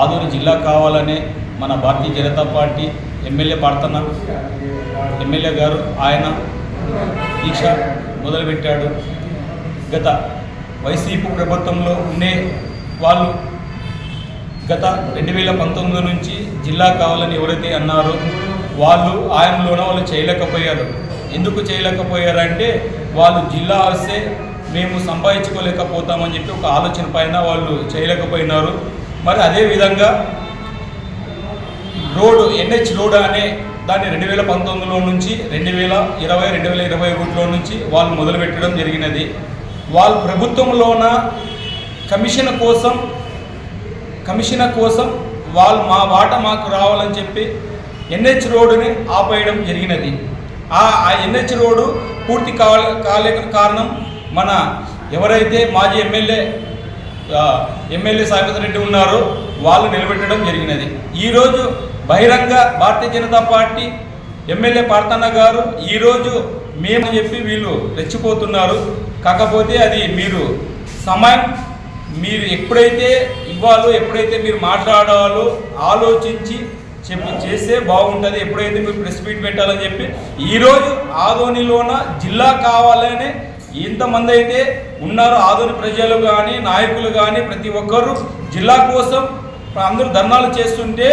ఆదూరు జిల్లా కావాలనే మన భారతీయ జనతా పార్టీ ఎమ్మెల్యే పాడుతున్న ఎమ్మెల్యే గారు ఆయన దీక్ష మొదలుపెట్టాడు. గత వైసీపీ ప్రభుత్వంలో ఉండే వాళ్ళు గత రెండు వేల పంతొమ్మిది నుంచి జిల్లా కావాలని ఎవరైతే అన్నారో వాళ్ళు ఆయనలోన వాళ్ళు చేయలేకపోయారు. ఎందుకు చేయలేకపోయారంటే వాళ్ళు జిల్లా వస్తే మేము సంపాదించుకోలేకపోతామని చెప్పి ఒక ఆలోచన పైన వాళ్ళు చేయలేకపోయినారు. మరి అదే విధంగా రోడ్డు ఎన్హెచ్ రోడ్ అనే దాన్ని రెండు వేల పంతొమ్మిదిలో నుంచి రెండు వేల ఇరవై రెండు వేల ఇరవై ఒకటిలో నుంచి వాళ్ళు మొదలుపెట్టడం జరిగినది. వాళ్ళు ప్రభుత్వంలోన కమిషన్ కోసం కమిషన్ కోసం వాళ్ళు మా వాట మాకు రావాలని చెప్పి ఎన్హెచ్ రోడ్డుని ఆపేయడం జరిగినది. ఆ ఆ ఎన్హెచ్ రోడ్డు పూర్తి కావాలి కాలేక కారణం మన ఎవరైతే మాజీ ఎమ్మెల్యే ఎమ్మెల్యే సాగర్ రెడ్డి ఉన్నారో. వాళ్ళు నిలబెట్టడం జరిగినది. ఈరోజు బహిరంగ భారతీయ జనతా పార్టీ ఎమ్మెల్యే పార్తన్న గారు ఈరోజు మేము చెప్పి వీళ్ళు రెచ్చిపోతున్నారు. కాకపోతే అది మీరు సమయం మీరు ఎప్పుడైతే ఇవ్వాలో ఎప్పుడైతే మీరు మాట్లాడాలో ఆలోచించి చెప్పి చేస్తే బాగుంటుంది. ఎప్పుడైతే మీరు ప్రెస్ మీట్ పెట్టాలని చెప్పి ఈరోజు ఆదోనిలోన జిల్లా కావాలనే ఇంతమంది అయితే ఉన్నారో ఆధునిక ప్రజలు కానీ నాయకులు కానీ ప్రతి ఒక్కరు జిల్లా కోసం అందరూ ధర్నాలు చేస్తుంటే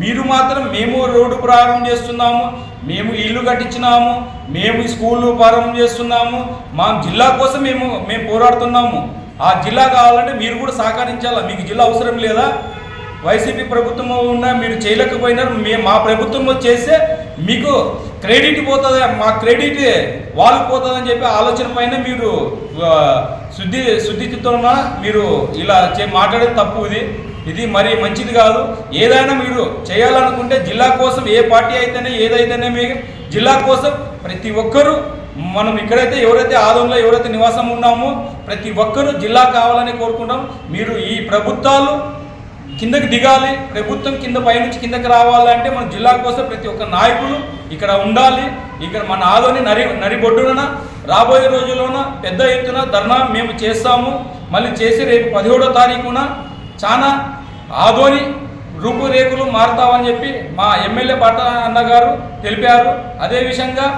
మీరు మాత్రం మేము రోడ్డు ప్రారంభం చేస్తున్నాము మేము ఇల్లు కట్టించినాము మేము స్కూళ్ళు ప్రారంభం చేస్తున్నాము మా జిల్లా కోసం మేము మేము పోరాడుతున్నాము. ఆ జిల్లా కావాలంటే మీరు కూడా సహకరించాలా? మీకు జిల్లా అవసరం లేదా? వైసీపీ ప్రభుత్వం ఉన్నా మీరు చేయలేకపోయినారు మేము మా ప్రభుత్వం చేస్తే మీకు క్రెడిట్ పోతుంది మా క్రెడిట్. వాళ్ళు పోతుందని చెప్పి ఆలోచన పైన మీరు శుద్ధి శుద్ధితో మీరు ఇలా చే మాట్లాడేది తప్పు ఇది. ఇది మరి మంచిది కాదు. ఏదైనా మీరు చేయాలనుకుంటే జిల్లా కోసం ఏ పార్టీ అయితేనే ఏదైతేనే మీకు జిల్లా కోసం ప్రతి ఒక్కరూ మనం ఇక్కడైతే ఎవరైతే ఆదంలో ఎవరైతే నివాసం ఉన్నామో ప్రతి ఒక్కరూ జిల్లా కావాలని కోరుకుంటాం. మీరు ఈ ప్రభుత్వాలు కిందకి దిగాలి ప్రభుత్వం కింద పైనుంచి కిందకి రావాలంటే మన జిల్లా కోసం ప్రతి ఒక్క నాయకులు ఇక్కడ ఉండాలి. ఇక్కడ మన ఆదోని నరి నరిబొడ్డున రాబోయే రోజుల్లోన పెద్ద ఎత్తున ధర్నా మేము చేస్తాము. మళ్ళీ చేసి రేపు పదిహేడో తారీఖున చాలా ఆదోని రూపురేఖలు మారుతామని చెప్పి మా ఎమ్మెల్యే పాట అన్నగారు తెలిపారు. అదే విషయంగా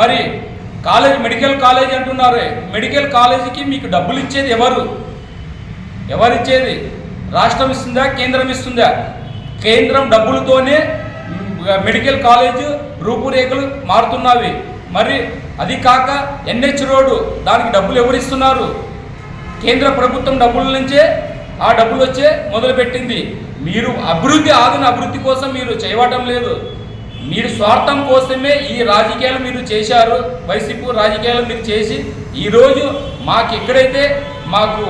మరి కాలేజ్ మెడికల్ కాలేజ్ అంటున్నారు. మెడికల్ కాలేజీకి మీకు డబ్బులు ఇచ్చేది ఎవరు? ఎవరిచ్చేది రాష్ట్రం ఇస్తుందా కేంద్రం ఇస్తుందా? కేంద్రం డబ్బులతోనే మెడికల్ కాలేజ్ రూపురేఖలు మారుతున్నవి మరి అది కాక ఎన్హెచ్ రోడ్డు దానికి డబ్బులు ఎవరు ఇస్తున్నారు? కేంద్ర ప్రభుత్వం డబ్బుల నుంచే ఆ డబ్బులు వచ్చే మొదలుపెట్టింది. మీరు అభివృద్ధి ఆదిన అభివృద్ధి కోసం మీరు చేయవటం లేదు. మీరు స్వార్థం కోసమే ఈ రాజకీయాలు మీరు చేశారు. వైసీపీ రాజకీయాలు మీరు చేసి ఈరోజు మాకు ఎక్కడైతే మాకు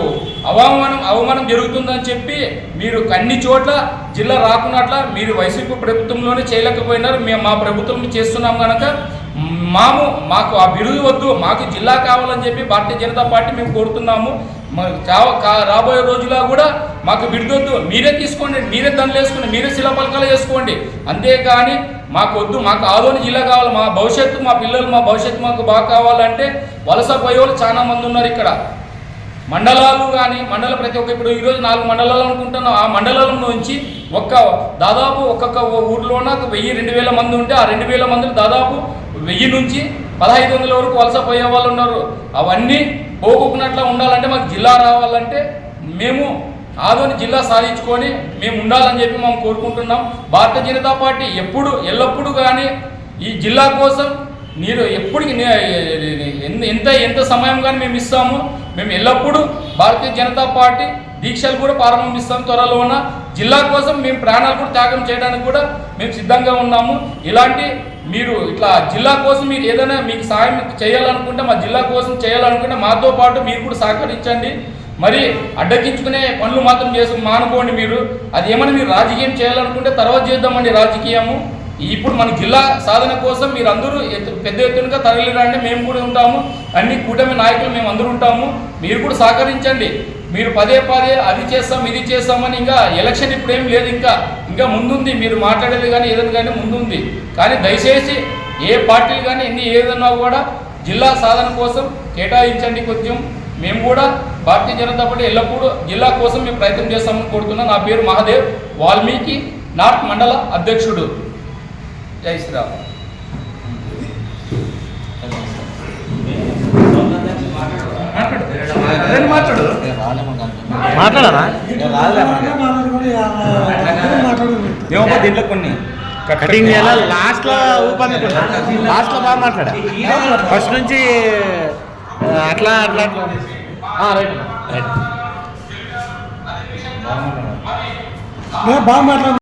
అవమానం అవమానం జరుగుతుందని చెప్పి మీరు అన్ని చోట్ల జిల్లా రాకున్నట్ల మీరు వైసీపీ ప్రభుత్వంలోనే చేయలేకపోయినారు. మేము మా ప్రభుత్వం చేస్తున్నాం కనుక మాము మాకు ఆ బిరుదు వద్దు మాకు జిల్లా కావాలని చెప్పి భారతీయ జనతా పార్టీ మేము కోరుతున్నాము. కా- రాబోయే రోజులా కూడా మాకు బిడుదొద్దు మీరే తీసుకోండి మీరే దండలు వేసుకోండి మీరే శిలాపలకాలు చేసుకోండి అంతేకాని మాకు వద్దు మాకు ఆదోని జిల్లా కావాలి. మా భవిష్యత్తు మా పిల్లలు మా భవిష్యత్తు మాకు బాగా కావాలంటే వలస పోయే వాళ్ళు చాలా మంది ఉన్నారు ఇక్కడ. మండలాలు కానీ మండల ప్రతి ఒక్క ఇప్పుడు ఈరోజు నాలుగు మండలాలు అనుకుంటున్నాం. ఆ మండలాల నుంచి ఒక్క దాదాపు ఒక్కొక్క ఊర్లోన ఒక వెయ్యి రెండు వేల మంది ఉంటే ఆ రెండు వేల మందిలో దాదాపు వెయ్యి నుంచి పదహైదు వందల వరకు వలస పోయే వాళ్ళు ఉన్నారు. అవన్నీ పోగొక్కున్నట్లా ఉండాలంటే మాకు జిల్లా రావాలంటే మేము ఆదోని జిల్లా సాధించుకొని మేము ఉండాలని చెప్పి మేము కోరుకుంటున్నాం. భారతీయ జనతా పార్టీ ఎప్పుడు ఎల్లప్పుడూ కానీ ఈ జిల్లా కోసం మీరు ఎప్పటికి ఎంత ఎంత సమయం కానీ మేము ఇస్తాము. మేము ఎల్లప్పుడూ భారతీయ జనతా పార్టీ దీక్షలు కూడా ప్రారంభిస్తాం త్వరలోన జిల్లా కోసం మేము ప్రాణాలు కూడా త్యాగం చేయడానికి కూడా మేము సిద్ధంగా ఉన్నాము. ఇలాంటి మీరు ఇట్లా జిల్లా కోసం మీరు ఏదైనా మీకు సాయం చేయాలనుకుంటే మా జిల్లా కోసం చేయాలనుకుంటే మాతో పాటు మీరు కూడా సహకరించండి. మరి అడ్డగించుకునే పనులు మాత్రం చేసి మానుకోండి మీరు. అది ఏమైనా మీరు రాజకీయం చేయాలనుకుంటే తర్వాత చేద్దామండి రాజకీయము. ఇప్పుడు మన జిల్లా సాధన కోసం మీరు అందరూ ఎత్తు- పెద్ద ఎత్తునగా తరలిరండి. మేము కూడా ఉంటాము. అన్ని కూటమి నాయకులు మేము అందరూ ఉంటాము. మీరు కూడా సహకరించండి. మీరు పదే పదే అది చేస్తాం ఇది చేస్తామని ఇంకా ఎలక్షన్ ఇప్పుడు ఏం లేదు ఇంకా. ఇంకా ముందుంది. మీరు మాట్లాడేది కానీ ఏదైనా కానీ ముందుంది. కానీ దయచేసి ఏ పార్టీలు కానీ ఎన్ని ఏదన్నా కూడా జిల్లా సాధన కోసం కేటాయించండి కొంచెం. మేము కూడా భారతీయ జనతా పార్టీ ఎల్లప్పుడూ జిల్లా కోసం మేము ప్రయత్నం చేస్తామని కోరుతున్నాం. నా పేరు మహాదేవ్. వాల్మీకి నార్త్ మండల అధ్యక్షుడు. జై శ్రీరామ్. మాట్లాడు మాట్లాడు మాట్లాడరా? ఏమో దీంట్లో కొన్ని. కటింగ్ చేయాలా? లాస్ట్లో ఊపందుకుంటా లాస్ట్లో బాగా మాట్లాడా? ఫస్ట్ నుంచి అట్లా అట్లా రైట్ రైట్. బాగా మాట్లాడు.